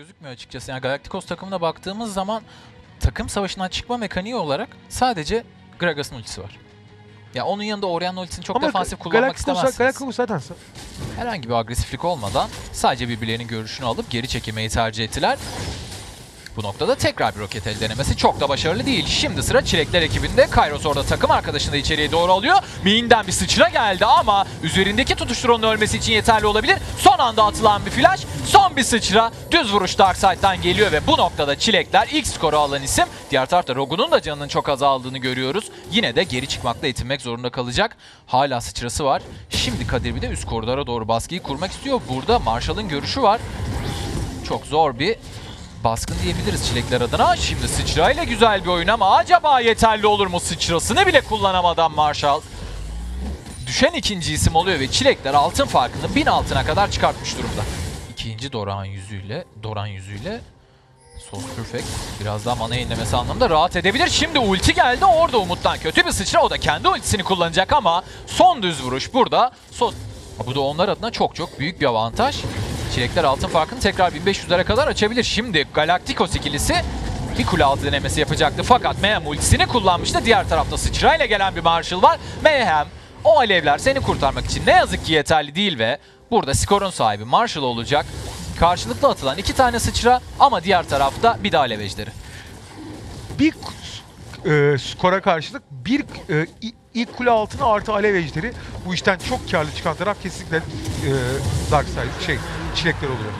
gözükmüyor açıkçası. Yani Galacticos takımına baktığımız zaman takım savaşından çıkma mekaniği olarak sadece Gragas'ın ultisi var. Ya onun yanında Orianna ultisini çok defansif kullanmak Galacticos- istemezsiniz. Galacticos zaten Herhangi bir agresiflik olmadan sadece birbirlerinin görüşünü alıp geri çekilmeyi tercih ettiler. Bu noktada tekrar bir roket el denemesi çok da başarılı değil. Şimdi sıra Çilekler ekibinde. Kairos orada takım arkadaşını da içeriye doğru alıyor. Miin'den bir sıçra geldi ama üzerindeki tutuşturanın ölmesi için yeterli olabilir. Son anda atılan bir flash. Son bir sıçra. Düz vuruş Darkseid'den geliyor ve bu noktada Çilekler ilk skoru alan isim. Diğer tarafta Rogu'nun da canının çok azaldığını görüyoruz. Yine de geri çıkmakla yetinmek zorunda kalacak. Hala sıçrası var. Şimdi Kadir bir de üst koridora doğru baskıyı kurmak istiyor. Burada Marshall'ın görüşü var. Çok zor bir baskın diyebiliriz çilekler adına. Şimdi sıçrayla güzel bir oyun ama acaba yeterli olur mu sıçrasını bile kullanamadan Marshall. Düşen ikinci isim oluyor ve çilekler altın farkını 1000 altına kadar çıkartmış durumda. İkinci Doran yüzüyle, Doran yüzüyle Sos Perfect biraz daha mana yenilemesi anlamında rahat edebilir. Şimdi ulti geldi. Orada Umut'tan kötü bir sıçra. O da kendi ultisini kullanacak ama son düz vuruş burada. Sos... Bu da onlar adına çok çok büyük bir avantaj. Çilekler altın farkını tekrar 1500'lere kadar açabilir. Şimdi Galacticos ikilisi bir kule altı denemesi yapacaktı. Fakat Mayhem ultisini kullanmıştı. Diğer tarafta sıçrayla gelen bir Marshall var. Mayhem o alevler seni kurtarmak için ne yazık ki yeterli değil ve burada skorun sahibi Marshall olacak. Karşılıklı atılan iki tane sıçra ama diğer tarafta bir de alev ejderi. bir e, skora karşılık bir e, ilk kule altına artı alev ejderi bu işten çok karlı çıkan taraf kesinlikle e, Darkseid şey çilekler oluyor.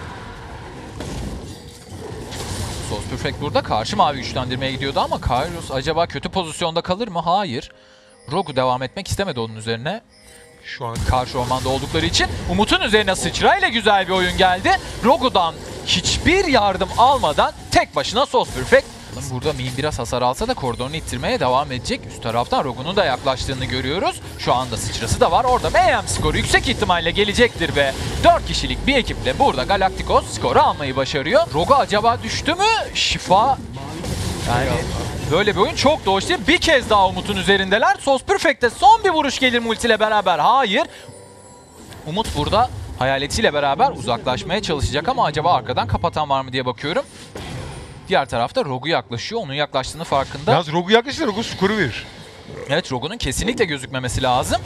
Sos Perfect burada karşı mavi güçlendirmeye gidiyordu ama Kairos acaba kötü pozisyonda kalır mı? Hayır. Rogu devam etmek istemedi onun üzerine. Şu an Karşı ormanda oldukları için Umut'un üzerine sıçrayla güzel bir oyun geldi. Rogu'dan hiçbir yardım almadan tek başına Sos Perfect Burada Min biraz hasar alsa da koridorunu ittirmeye devam edecek. Üst taraftan Rogu'nun da yaklaştığını görüyoruz. Şu anda sıçrası da var. Orada Mayhem skoru yüksek ihtimalle gelecektir ve 4 kişilik bir ekiple burada Galacticos skoru almayı başarıyor. Rogu acaba düştü mü? Şifa yani böyle bir oyun çok doğuş değil. Bir kez daha Umut'un üzerindeler. Sos Perfect'te son bir vuruş gelir multi ile beraber. Hayır. Umut burada hayaletiyle beraber uzaklaşmaya çalışacak ama acaba arkadan kapatan var mı diye bakıyorum. Diğer tarafta Rogu yaklaşıyor. Onun yaklaştığını farkında. yalnız Rogu yaklaşırsa Rogu skoru verir. Evet Rogu'nun kesinlikle gözükmemesi lazım.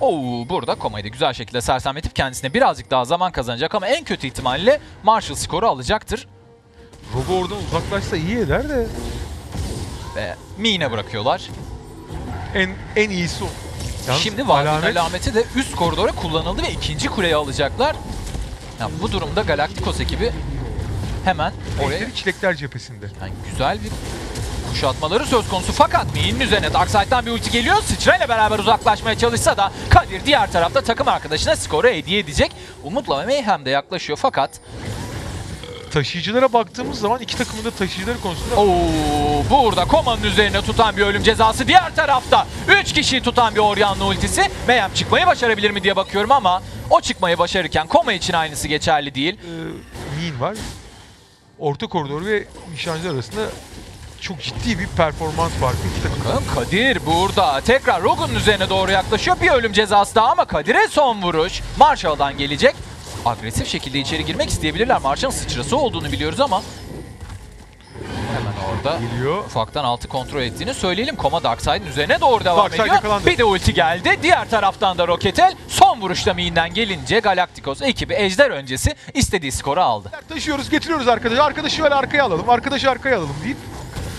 Oo burada Koma'yı güzel şekilde sersemletip kendisine birazcık daha zaman kazanacak ama en kötü ihtimalle Marshall skoru alacaktır. Rogu oradan uzaklaşsa iyi eder de Ve Mine bırakıyorlar. en en iyisi o. Yalnız Şimdi Vadinin alamet- alameti de üst koridora kullanıldı ve ikinci kuleyi alacaklar. Yani bu durumda Galacticos ekibi hemen oraya Ejderi çilekler cephesinde. yani güzel bir kuşatmaları söz konusu. Fakat Mi'nin üzerine Darkseid'den bir ulti geliyor. Sıçrayla beraber uzaklaşmaya çalışsa da Kadir diğer tarafta takım arkadaşına skoru hediye edecek. Umut'la Mayhem de yaklaşıyor fakat Taşıyıcılara baktığımız zaman iki takımın da taşıyıcıları konusunda Oo, burada Koma'nın üzerine tutan bir ölüm cezası. Diğer tarafta 3 kişiyi tutan bir Orianna ultisi. Mayhem çıkmayı başarabilir mi diye bakıyorum ama o çıkmayı başarırken Koma için aynısı geçerli değil. e, Min var. Orta koridor ve nişancı arasında çok ciddi bir performans farkı iki Kadir burada tekrar Rogun'un üzerine doğru yaklaşıyor. Bir ölüm cezası daha ama Kadir'e son vuruş. Marshall'dan gelecek. Agresif şekilde içeri girmek isteyebilirler. Marshall'ın sıçrası olduğunu biliyoruz ama orada Geliyor. ufaktan altı kontrol ettiğini söyleyelim. Koma Darkseid'in üzerine doğru devam Darkseid ediyor. yakalandı. Bir de ulti geldi. Diğer taraftan da Roketel son vuruşta Miin'den gelince Galacticos ekibi ejder öncesi istediği skoru aldı. Taşıyoruz getiriyoruz arkadaşı. Arkadaşı böyle arkaya alalım. Arkadaşı arkaya alalım deyip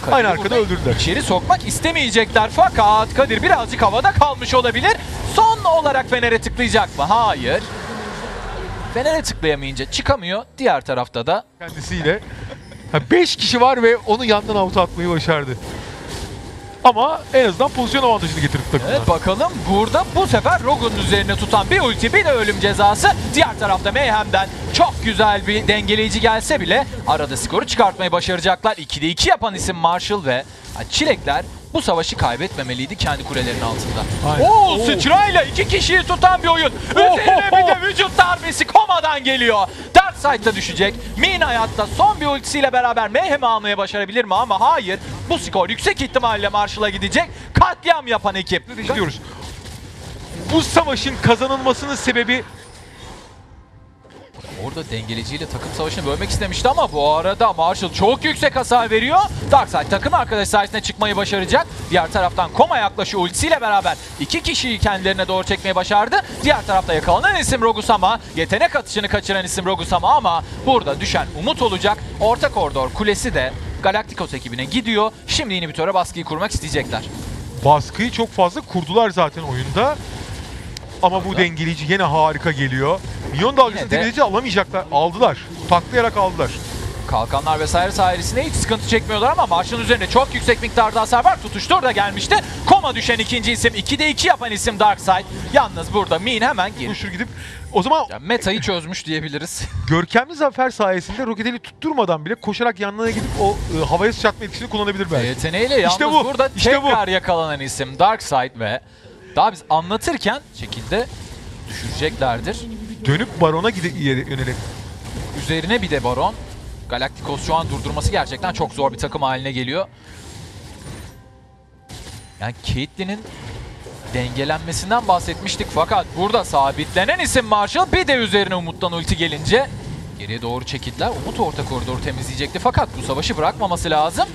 Kadir'i Aynı arkada öldürdüler. İçeri sokmak istemeyecekler fakat Kadir birazcık havada kalmış olabilir. Son olarak Fener'e tıklayacak mı? Hayır. Fener'e tıklayamayınca çıkamıyor. Diğer tarafta da kendisiyle. 5 kişi var ve onu yandan avuta atmayı başardı. Ama en azından pozisyon avantajını getirdi takımına. Evet bakalım burada bu sefer Rogun'un üzerine tutan bir ulti bir de ölüm cezası. Diğer tarafta Mayhem'den çok güzel bir dengeleyici gelse bile arada skoru çıkartmayı başaracaklar. 2'de 2 yapan isim Marshall ve Çilekler bu savaşı kaybetmemeliydi kendi kulelerinin altında. Aynen. Oo, Oo. sıçrayla iki kişiyi tutan bir oyun. Üzerine bir de vücut darbesi komadan geliyor. Darkseid'da düşecek. Min hayatta son bir ultisiyle beraber Mayhem'i almaya başarabilir mi ama hayır. Bu skor yüksek ihtimalle Marshall'a gidecek. Katliam yapan ekip. Orada dengeleciyle takım savaşını bölmek istemişti ama bu arada Marshall çok yüksek hasar veriyor. Darkseid takım arkadaş sayesinde çıkmayı başaracak. Diğer taraftan Koma yaklaşıyor ultisiyle beraber iki kişiyi kendilerine doğru çekmeyi başardı. Diğer tarafta yakalanan isim Rogusama. Yetenek atışını kaçıran isim Rogusama ama burada düşen Umut olacak. Orta koridor kulesi de Galacticos ekibine gidiyor. Şimdi inhibitöre baskıyı kurmak isteyecekler. Baskıyı çok fazla kurdular zaten oyunda. Ama bu dengeleyici yine harika geliyor. Minyon dalgasını de- dengeleyici alamayacaklar. Aldılar. Taklayarak aldılar. Kalkanlar vesaire sayesinde hiç sıkıntı çekmiyorlar ama Marsh'ın üzerinde çok yüksek miktarda hasar var. Tutuştur da gelmişti. Koma düşen ikinci isim. 2'de 2 yapan isim Darkseid. Yalnız burada Min hemen geri. Koşur gidip o zaman Ya metayı çözmüş diyebiliriz. görkemli zafer sayesinde Roketeli tutturmadan bile koşarak yanına gidip o e, havaya sıçratma etkisini kullanabilir belki. Yeteneğiyle yalnız İşte bu, burada işte bu. tekrar yakalanan isim Darkseid ve daha biz anlatırken şekilde düşüreceklerdir. Dönüp Baron'a yönelik. Üzerine bir de Baron. Galacticos şu an durdurması gerçekten çok zor bir takım haline geliyor. Yani Caitlyn'in dengelenmesinden bahsetmiştik fakat burada sabitlenen isim Marshall bir de üzerine Umut'tan ulti gelince geriye doğru çekildiler. Umut orta koridoru temizleyecekti fakat bu savaşı bırakmaması lazım.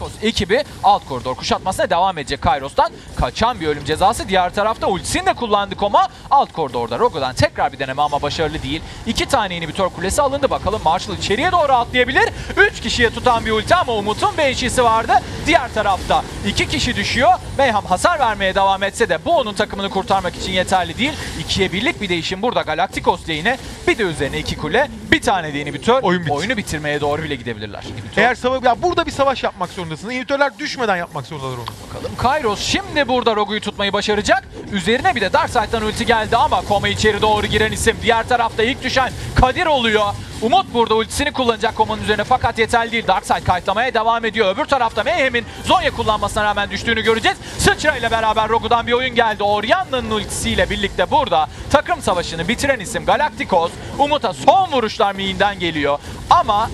Kos ekibi alt koridor kuşatmasına devam edecek Kairos'tan. Kaçan bir ölüm cezası. Diğer tarafta ultisini de kullandık ama alt koridorda Rogo'dan tekrar bir deneme ama başarılı değil. İki tane inhibitor kulesi alındı. Bakalım Marshall içeriye doğru atlayabilir. Üç kişiye tutan bir ulti ama Umut'un beşisi vardı. Diğer tarafta iki kişi düşüyor. Mayhem hasar vermeye devam etse de bu onun takımını kurtarmak için yeterli değil. İkiye birlik bir değişim burada Galacticos lehine. Bir de üzerine iki kule. Bir tane de inhibitör. Oyun bitti. Oyunu bitirmeye doğru bile gidebilirler. Inhibitor Eğer savaş ya burada bir savaş yapmak zorundasın. İnhibitörler düşmeden yapmak zorundalar onu. Bakalım Kairos şimdi burada Rogu'yu tutmayı başaracak. Üzerine bir de Darkseid'dan ulti geldi ama Koma içeri doğru giren isim. Diğer tarafta ilk düşen Kadir oluyor. Umut burada ultisini kullanacak Koma'nın üzerine fakat yeterli değil. Darkseid kayıtlamaya devam ediyor. Öbür tarafta Mayhem'in Zonya kullanmasına rağmen düştüğünü göreceğiz. Sıçra beraber Rogu'dan bir oyun geldi. Orianna'nın ultisiyle birlikte burada takım savaşını bitiren isim Galacticos. Umut'a son vuruşlar miyinden geliyor. Ama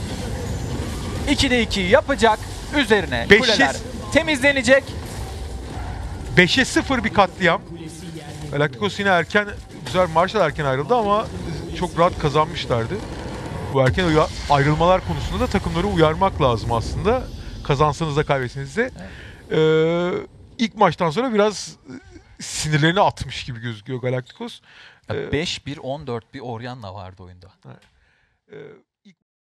2'de 2 yapacak. Üzerine Beşi- kuleler temizlenecek. 5'e 0 bir katliam. Galacticos yine erken, güzel Marshall erken ayrıldı ama çok rahat kazanmışlardı. Bu erken uya- ayrılmalar konusunda da takımları uyarmak lazım aslında. Kazansanız da kaybetseniz de. Ee, ilk maçtan sonra biraz e, sinirlerini atmış gibi gözüküyor Galacticos. Ee, 5-1, 14 bir Orianna vardı oyunda. Ee,